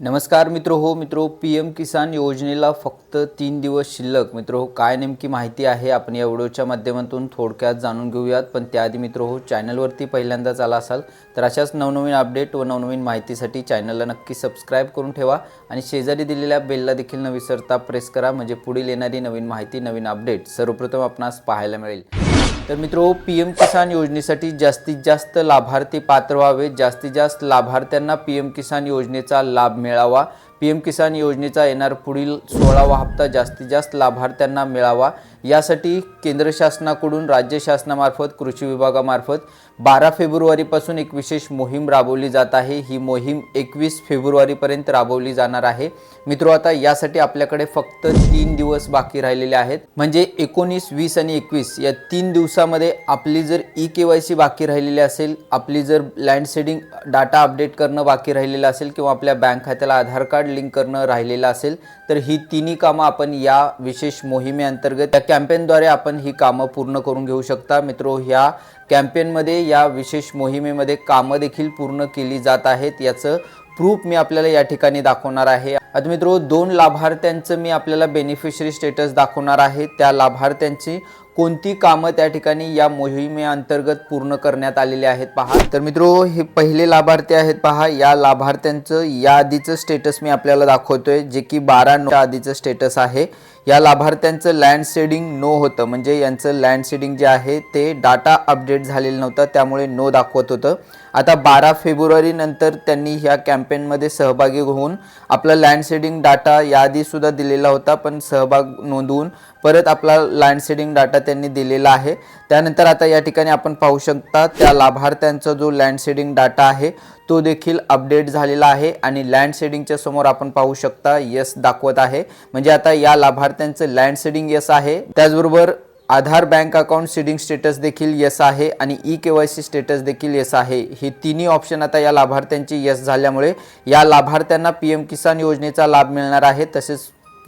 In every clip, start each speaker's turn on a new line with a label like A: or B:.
A: नमस्कार मित्र हो मित्रो पी एम किसान योजनेला फक्त तीन दिवस शिल्लक. मित्र हो काय नेमकी माहिती आहे? आपण या व्हिडिओच्या माध्यमातून थोडक्यात जाणून घेऊयात. पण त्याआधी मित्र हो चॅनलवरती पहिल्यांदाच आला असाल तर अशाच नवनवीन अपडेट व नवनवीन माहितीसाठी चॅनलला नक्की सबस्क्राईब करून ठेवा आणि शेजारी दिलेल्या बेलला देखील न विसरता प्रेस करा म्हणजे पुढील येणारी नवीन माहिती नवीन अपडेट सर्वप्रथम आपणास पाहायला मिळेल. तर मित्रो पी एम किसान योजनेसाठी जास्तीत जास्त लाभार्थी पात्र व्हावे. जास्तीत जास्त लाभार्थ्यांना पी एम किसान योजनेचा लाभ मिळावा. पी एम किसान योजनेचा येणार पुढील सोळावा हप्ता जास्तीत जास्त लाभार्थ्यांना मिळावा. यासाठी केंद्र शासनाकडून राज्य शासनामार्फत कृषी विभागामार्फत बारा फेब्रुवारीपासून एक विशेष मोहीम राबवली जात आहे. ही मोहीम एकवीस फेब्रुवारीपर्यंत राबवली जाणार आहे. मित्रो आता यासाठी आपल्याकडे फक्त तीन दिवस बाकी राहिलेले आहेत. म्हणजे एकोणीस वीस आणि एकवीस या तीन दिवसामध्ये आपली जर ई के वाय सी बाकी राहिलेली असेल आपली जर लँड सेडिंग डाटा अपडेट करणं बाकी राहिलेलं असेल किंवा आपल्या बँक खात्याला आधार कार्ड लिंक करणं राहिलेलं असेल तर ही तिन्ही कामं आपण या विशेष मोहिमेअंतर्गत या कॅम्पेनद्वारे आपण ही कामं पूर्ण करून घेऊ शकता. मित्रो ह्या कॅम्पेनमध्ये या विशेष मोहिमेमध्ये कामं देखील पूर्ण केली जात आहेत. याचं प्रूफ मी आपल्याला या ठिकाणी दाखवणार आहे. आता मित्रो दोन लाभार्थ्यांचं मी आपल्याला बेनिफिशरी स्टेटस दाखवणार आहे. त्या लाभार्थ्यांची कोणती कामं त्या ठिकाणी या मोहिमेअंतर्गत पूर्ण करण्यात आलेली आहेत पहा. तर मित्रो हे पहिले लाभार्थी आहेत पहा. या लाभार्थ्यांचं या आधीचं स्टेटस मी आपल्याला दाखवतोय जे की बारा नो आधीचं स्टेटस आहे. या लाभार्थ्यांचं लँड सेडिंग नो होतं. म्हणजे यांचं लँड सेडिंग जे आहे ते डाटा अपडेट झालेलं नव्हतं त्यामुळे नो दाखवत होतं. आता बारा फेब्रुवारीनंतर त्यांनी ह्या कॅम्पेनमध्ये सहभागी होऊन आपला लँड सेडिंग डाटा याआधीसुद्धा दिलेला होता पण सहभाग नोंदवून परत आपला लँड सेडिंग डाटा त्यांनी दिलेला आहे. त्यानंतर आता या ठिकाणी आपण पाहू शकता त्या लाभार्थ्यांचा जो लँडसेडिंग डाटा आहे तो देखील अपडेट झालेला आहे आणि लँड सेडिंगच्या समोर आपण पाहू शकता यस दाखवत आहे. म्हणजे आता या लाभार्थ्यांचं लँडसेडिंग यस आहे. त्याचबरोबर Aadhaar bank account seeding status देखील यस आहे आणि E K Y C status देखील यस आहे. हे तिन्ही ऑप्शन आता या लाभार्थ्यांची यस झाल्यामुळे या लाभार्थ्यांना पी एम किसान योजनेचा लाभ मिळणार आहे. तसेच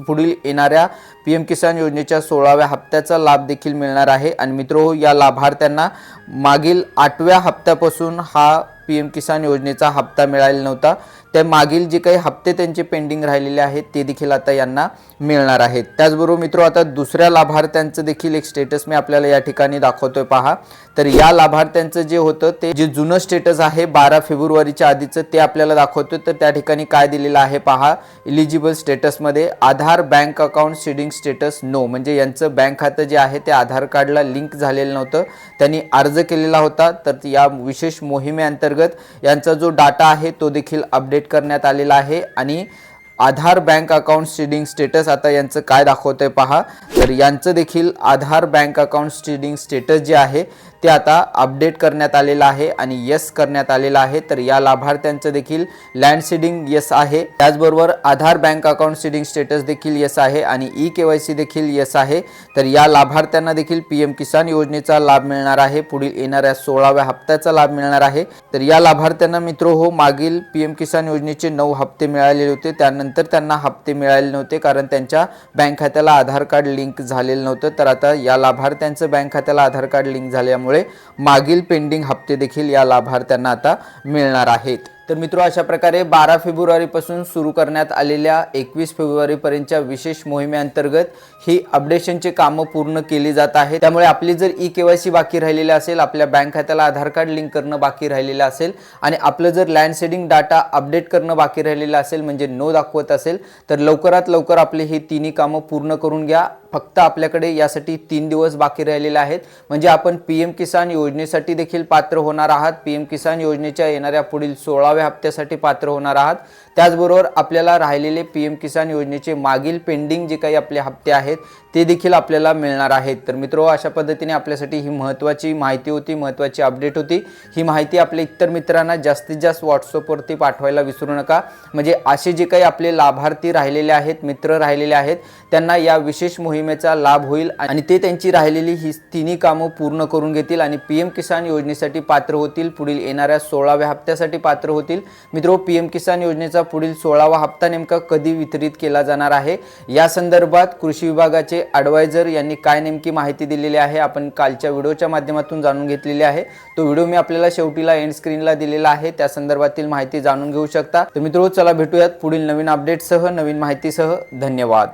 A: पुढील येणाऱ्या पी एम किसान योजनेच्या सोळाव्या हप्त्याचा लाभ देखील मिळणार आहे. आणि मित्रो या लाभार्थ्यांना मागील आठव्या हप्त्यापासून हा पी एम किसान योजनेचा हप्ता मिळालेला नव्हता. त्या मागील जे काही हप्ते त्यांचे पेंडिंग राहिलेले आहेत ते देखील आता यांना मिळणार आहेत. त्याचबरोबर मित्रो आता दुसऱ्या लाभार्थ्यांचं देखील एक स्टेटस मी आपल्याला या ठिकाणी दाखवतोय पहा. तर या लाभार्थ्यांचं जे होतं ते जे जुनं स्टेटस आहे बारा फेब्रुवारीच्या आधीचं ते आपल्याला दाखवतोय. तर त्या ठिकाणी काय दिलेलं आहे पहा eligible स्टेटसमध्ये Aadhaar bank account seeding status no म्हणजे यांचं बँक खातं जे आहे ते आधार कार्डला लिंक झालेलं नव्हतं. त्यांनी अर्ज केलेला होता. तर या विशेष मोहिमेअंतर्गत यांचा जो डाटा आहे तो देखील अपडेट करण्यात आलेला आहे आणि Aadhaar bank account seeding status आता यांचं काय दाखवतंय पहा. तर यांचं देखील Aadhaar bank account seeding status जे आहे ते आता अपडेट करण्यात आलेलं आहे आणि यस करण्यात आलेलं आहे. तर या लाभार्थ्यांचं देखील लँड सीडिंग यस आहे. त्याचबरोबर Aadhaar bank account seeding status देखील यस आहे आणि ई के वाय सी देखील यस आहे. तर या लाभार्थ्यांना देखील पी एम किसान योजनेचा लाभ मिळणार आहे. पुढील येणाऱ्या सोळाव्या हप्त्याचा लाभ मिळणार आहे. तर या लाभार्थ्यांना मित्र हो मागील पी एम किसान योजनेचे नऊ हप्ते मिळालेले होते. त्यानंतर त्यांना हप्ते मिळाले नव्हते कारण त्यांच्या बँक खात्याला आधार कार्ड लिंक झालेलं नव्हतं. तर आता या लाभार्थ्यांचं बँक खात्याला आधार कार्ड लिंक झाल्यामुळे मागील पेंडिंग हप्ते देखील या लाभार्थ्यांना आता मिळणार आहेत. तर मित्र अशा प्रकारे बारा फेब्रुवारीपासून सुरू करण्यात आलेल्या एकवीस फेब्रुवारीपर्यंतच्या विशेष मोहिमेअंतर्गत ही अपडेशनची कामं पूर्ण केली जात आहे त्यामुळे आपली जर ई के वाय सी बाकी राहिलेली असेल आपल्या बँक खात्याला आधार कार्ड लिंक करणं बाकी राहिलेलं असेल आणि आपलं जर लँड सेडिंग डाटा अपडेट करणं बाकी राहिलेलं असेल म्हणजे नो दाखवत असेल तर लवकरात लवकर आपली ही तिन्ही कामं पूर्ण करून घ्या. फक्त आपल्याकडे यासाठी तीन दिवस बाकी राहिलेले आहेत. म्हणजे आपण पी एम किसान योजनेसाठी देखील पात्र होणार आहात. पी एम किसान योजनेच्या येणाऱ्या पुढील सोळाव्या हप्त्यासाठी पात्र होणार आहात. त्याचबरोबर आपल्याला राहिलेले पी एम किसान योजनेचे मागील पेंडिंग जे काही आपले हप्ते आहेत ते देखील आपल्याला मिळणार आहेत. तर मित्रो अशा पद्धतीने आपल्यासाठी ही महत्त्वाची माहिती होती महत्त्वाची अपडेट होती. ही माहिती आपल्या इतर मित्रांना जास्तीत जास्त व्हॉट्सअपवरती पाठवायला विसरू नका. म्हणजे असे जे काही आपले लाभार्थी राहिलेले आहेत मित्र राहिलेले आहेत त्यांना या विशेष मोहिमेचा लाभ होईल आणि ते त्यांची राहिलेली ही तिन्ही कामं पूर्ण करून घेतील आणि पी एम किसान योजनेसाठी पात्र होतील. पुढील येणाऱ्या सोळाव्या हप्त्यासाठी पात्र होतील. मित्रो पी एम किसान योजनेचा पुढील सोळावा हप्ता नेमका कधी वितरित केला जाणार आहे? या संदर्भात कृषी विभागाचे ॲडवायझर यांनी काय नेमकी माहिती दिलेली आहे? आपण कालच्या व्हिडिओच्या माध्यमातून जाणून घेतलेली आहे. तो व्हिडिओ मी आपल्याला शेवटीला एंड स्क्रीनला दिलेला आहे. त्या संदर्भातील माहिती जाणून घेऊ शकता. तर मित्रो चला भेटूयात पुढील नवीन अपडेटसह नवीन माहितीसह. धन्यवाद.